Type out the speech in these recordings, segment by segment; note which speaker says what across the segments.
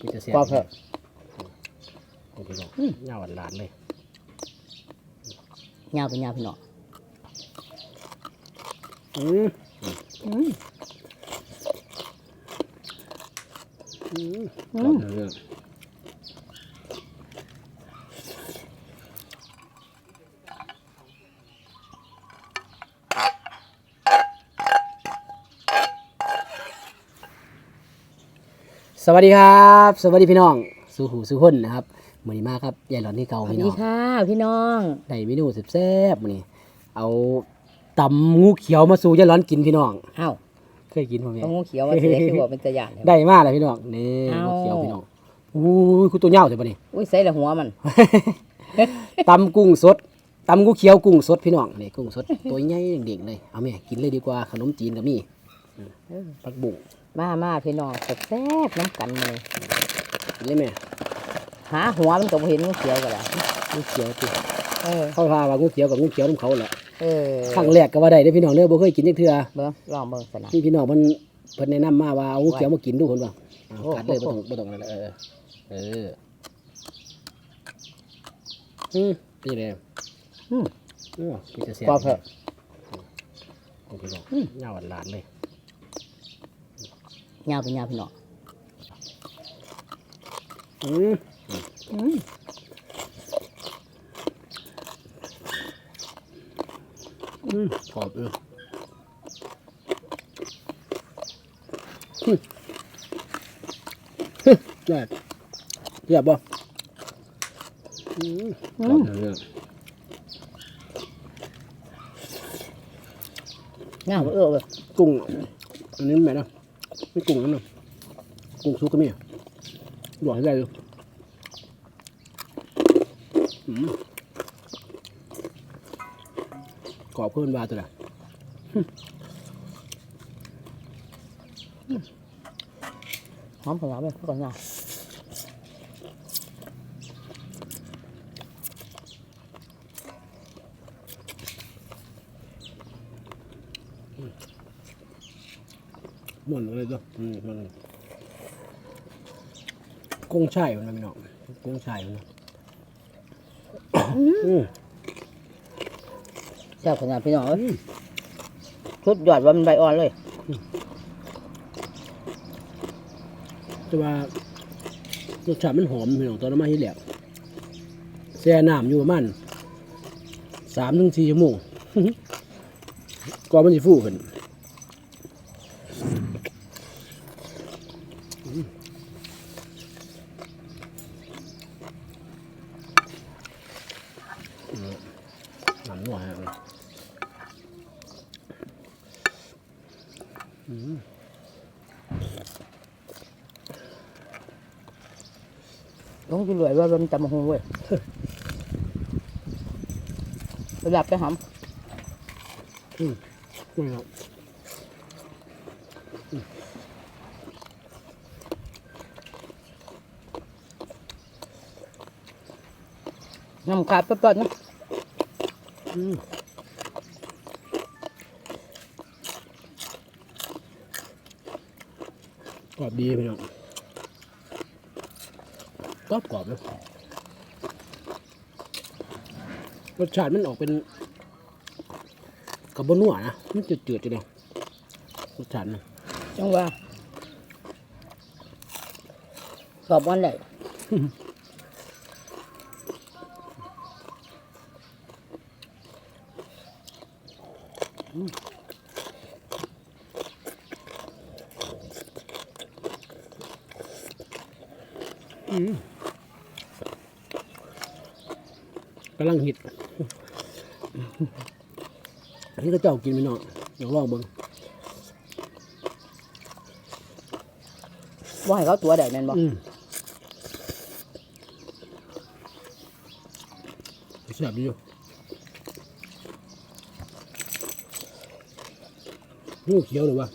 Speaker 1: มีแต่เสีย
Speaker 2: กรอบเถอะ
Speaker 1: โอ้พี่น้องเงาหวานๆเลย
Speaker 2: ยาวเป็นยาวพี่น้อง
Speaker 1: อืม
Speaker 2: อืม
Speaker 1: อืม
Speaker 2: อื
Speaker 1: กรอบ
Speaker 2: ม
Speaker 1: เนื้อ สวัสดีครับ สวัสดีพี่น้องสู่หูสู่คนนะครับมือนี้มากครับยายหลอนที่เก่า
Speaker 2: สวัส
Speaker 1: พี่น้
Speaker 2: ดี
Speaker 1: อง
Speaker 2: ค่ะพี่น้อง
Speaker 1: ได้เมนูแซ่บๆมื้อนี้เอาตำงูเขียวมาสู่ยายหลอนกินพี่น้อง
Speaker 2: อ้าว
Speaker 1: เคยกินพ่อแม่
Speaker 2: ต้องงูเขียวมาเสียคือบอกเป็นตะยานเลย
Speaker 1: ได้มากเลยพี่น้องนี่
Speaker 2: เอา
Speaker 1: งูเขียวพี่น้องอู้ยคือตัวเหย้าแต่ปะนี่
Speaker 2: อุ้ยใส่ละหัวมัน
Speaker 1: ตำกุ้งสดตำงูเขียวกุ้งสดพี่น้องนี่กุ้งสดตัวใหญ่เด็กๆเลยเอาแม่กินเลยดีกว่าขนมจีนก็มีอืมผักบุ้ง
Speaker 2: มามาพี่น้องแซ่บๆน้ำกันเลย
Speaker 1: กินเลยแม่
Speaker 2: หาหัวมันก็บ่เห็นงูเขียวกันแล้ว
Speaker 1: งูเขียวติ
Speaker 2: เออ
Speaker 1: เขาพาว่างูเขียวกับงูเขียวน้ำเขาแหละ
Speaker 2: เออ
Speaker 1: ครั้งแรกก็ว่าได้เด้อพี่น้องเด้อบ่เคยกินจักเทื่อ
Speaker 2: เบิ่งลองเบิ่งสนะ
Speaker 1: นี่พี่น้องเพิ่นเพิ่นแนะนำมาว่าเอางูเขียวมากินดูเพิ่นว่าเอา
Speaker 2: โอ้
Speaker 1: กัดเลยบ่
Speaker 2: โอ้
Speaker 1: ต้องบ่ต้องอะไรเออเอออืมนี่แหละ
Speaker 2: อืม
Speaker 1: อืมมีแต่เสีย
Speaker 2: กรอบเถอะ
Speaker 1: โอ้พี่น้อง
Speaker 2: อืม
Speaker 1: เงาหวานๆเลย
Speaker 2: ยาวเป็นยาวพี่น้อง
Speaker 1: อืม
Speaker 2: อืม
Speaker 1: อืมกรอบเออได้เรียบบ่อืมกรอบเนื้อ
Speaker 2: งามเออเว้ย
Speaker 1: กุ้งอันนี้แม่นะ ไม่กุ้งนั่นนะกุ้งซุกก็มีหยอดให้ได้เลยอืมกรอบเพิ่นว่าตัวละ
Speaker 2: หอมผงเลยก่อนหน้า
Speaker 1: ม่วนเลยตัวอืมมันกุ้งช่ายมันนะพี่น้องกุ้งช่ายมันนะอืม
Speaker 2: แซ่บขนาดพี่น้องเอ้ยชุดยอดว่ามันใบอ่อนเลย
Speaker 1: แต่ว่ารสชาติมันหอมพี่น้องตอนนั้นมาที่แหลกแช่น้ำอยู่ประมาณสามถึงสี่ชั่วโมงก่อนมันจะฟูขึ้น หนังหวานอืม
Speaker 2: ลงจุรวยว่ามันจะมหงเว้ยไปหลับไปหอม
Speaker 1: นี่ครับ
Speaker 2: น้ำขาดเปิดๆนะ
Speaker 1: อืมกรอบดีพี่น้องกรอบกรอบเลยรสชาติมันออกเป็นกับบนัวนะ มันจืดๆจังเลยรสชาตินะ
Speaker 2: จังว่าสอบวันไหน
Speaker 1: กำลังฮิตอันนี้ก็เจ้ากินพี่น้องเดี๋ยวลองเบิ่ง
Speaker 2: ว่าให้เขาตัวใดแม่นบ่
Speaker 1: อืมแซ่บดีอยู่ งูเขียวหรือวะ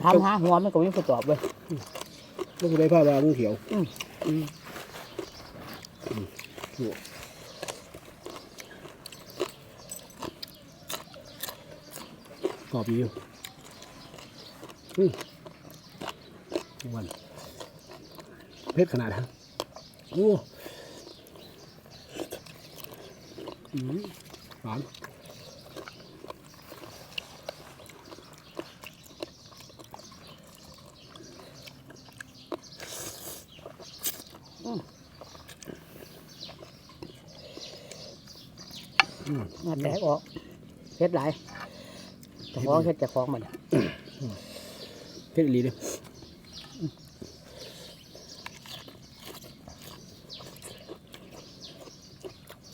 Speaker 2: ทำหาหัวมันก็ไม่ประตอบเลย
Speaker 1: ไมันก็ได้ผ้าบางเขียวกรอบอยู่ อืมวันเผ็ดขนาดฮะโอ้อืมหวาน
Speaker 2: มาแตกออกเฮ็ดหลายแต่ของเฮ็ดจะของมัน
Speaker 1: เผ็ดอีหลีเลย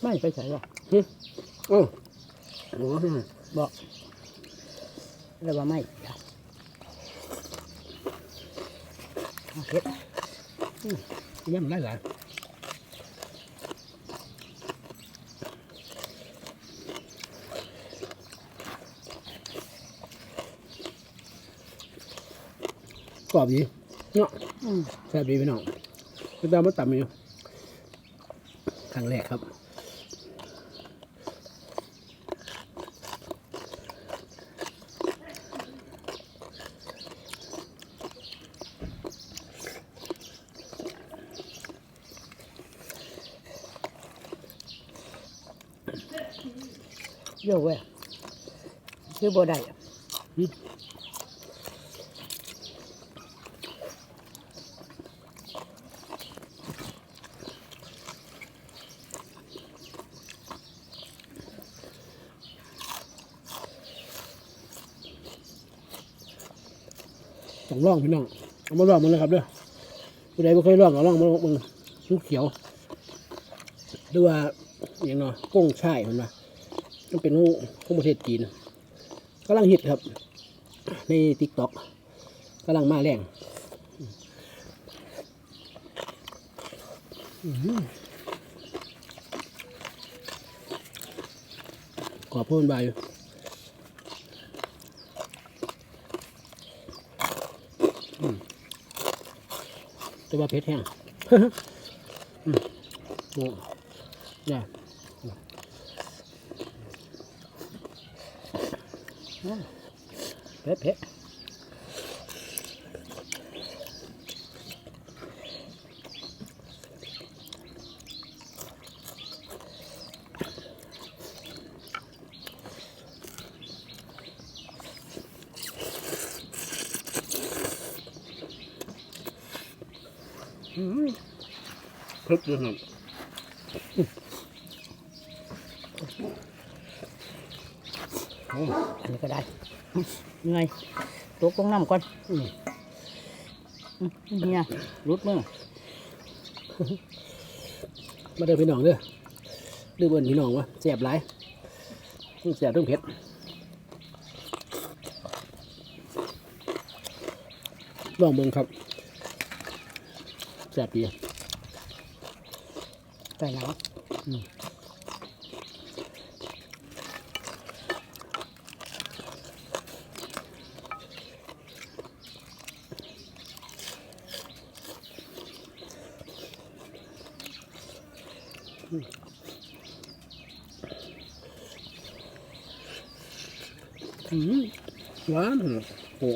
Speaker 2: ไม่ไปใส่หรอก
Speaker 1: โอ้โห
Speaker 2: บอกแล้วว่าไม่จ้ะเอาเฮ็ด
Speaker 1: ย่ำหลายหลายกรอบดีเนาะ
Speaker 2: อืม
Speaker 1: แซ่บดีพี่น้องพี่ตามมาต่ำอยู่ครั้งแรกครับ
Speaker 2: เยอะเว้ยชื่อบ่ได้
Speaker 1: ต้องลองพี่น้อง เอามาลองมันเลยครับเด้อผู้ใดไม่เคยลองก็ลองมาลองมันลูกเขียว หรือว่าอย่างเนาะกุ้งช่ายมันมา มันเป็นของของประเทศจีนกำลังฮิตครับ ในติ๊กต็อกกำลังมาแรงอื้อหือกรอบเพิ่มนบแต่ว่าเผ็ดแห้งอืมโอ้ได้
Speaker 2: เผ็ดเผ็ด
Speaker 1: เผ็ดด้วยครับ
Speaker 2: อันนี้ก็ได้เหนื่อยตกลงน้ำก่อน
Speaker 1: อืม
Speaker 2: อืมเนี่ยรุดมือ
Speaker 1: มาเดินพี่น้องเด้อดื้อเบิ้นพี่น้องวะแสบหลายทั้งแสบทั้งเผ็ดลองเบิ่งครับแสบดี
Speaker 2: ใส่หนัง
Speaker 1: หวานโอ้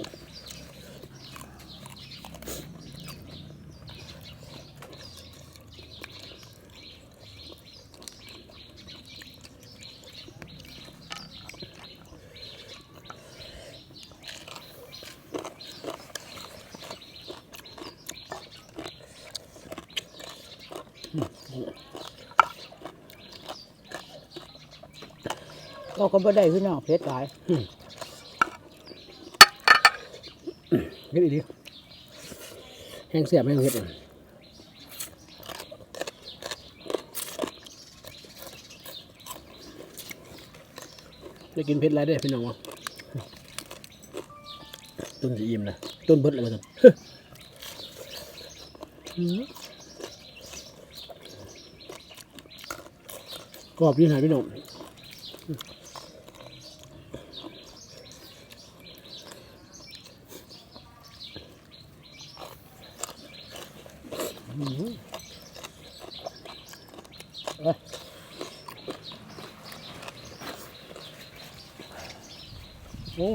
Speaker 2: เราก็บ่ได้พี่น้องเผ็ดหลาย
Speaker 1: เผ็ดอีดีแห้งแสบแห้งเผ็ดอะได้กินเผ็ดไรได้อพี่น้องวะต้นสีอิ่มนะต้นเบิดเลยมาต้นกรอบดีหายพี่น้อง โอ้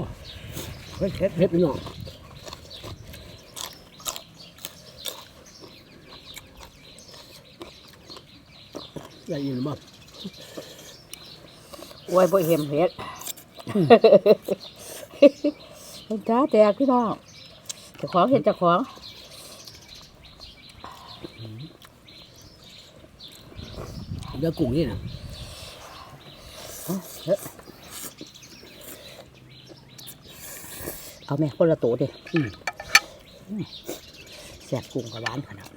Speaker 2: เฮ้ยเผ็ด
Speaker 1: เผ็ดพี่น้องได้ยินหรือเปล่า
Speaker 2: อวยบ่เห็มเผ็ดจ้าแตกพี่น้องเจะของเห็ดเจะของ
Speaker 1: เนื้อกุ้งนี่นะ
Speaker 2: เอา เถอะเอาแม่คนละตัวดิ
Speaker 1: อืม
Speaker 2: แซ่บกุ้งกับหวานขนาด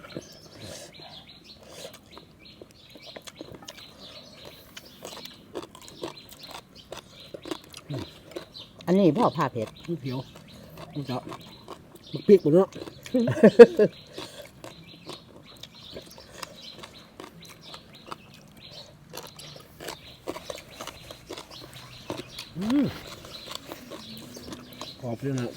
Speaker 2: อันนี้พ่อผ้าเผ็ด
Speaker 1: มันเขียวมันจะมันปีกหมดเนาะ อืมขอบ เลยนะ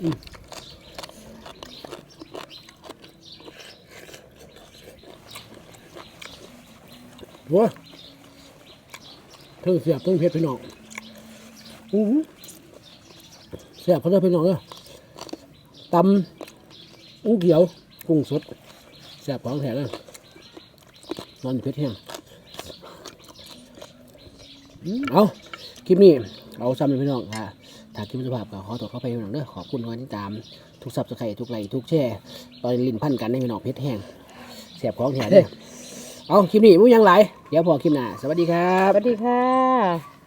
Speaker 1: อืมโว้เทั้งเสียบเทั้งเผ็ดพี่น้องอู้เสียบเขาได้พี่น้องเลยตำอุ้เขียวกุ้งสดเสียบของแท้เลยนอนเพชรแห้ง เอาคลิปนี้เอาซ้ำเลยพี่น้องค่ะถ้าคลิปสุภาพก็ขอตัวเข้าไปพี่น้องเด้อขอบคุณทุกที่ตามทุกซับสไครต์ทุกไลค์ทุกแชร์ตอนลิ้นพันกันในพี่น้องเพชรแห้งเสียบของแถมเลยเอาคลิปนี้มุ้ยังไหลยเดี๋ยวพอคลิปหน้าสวัสดีครับ ส
Speaker 2: วัสดีค่ะ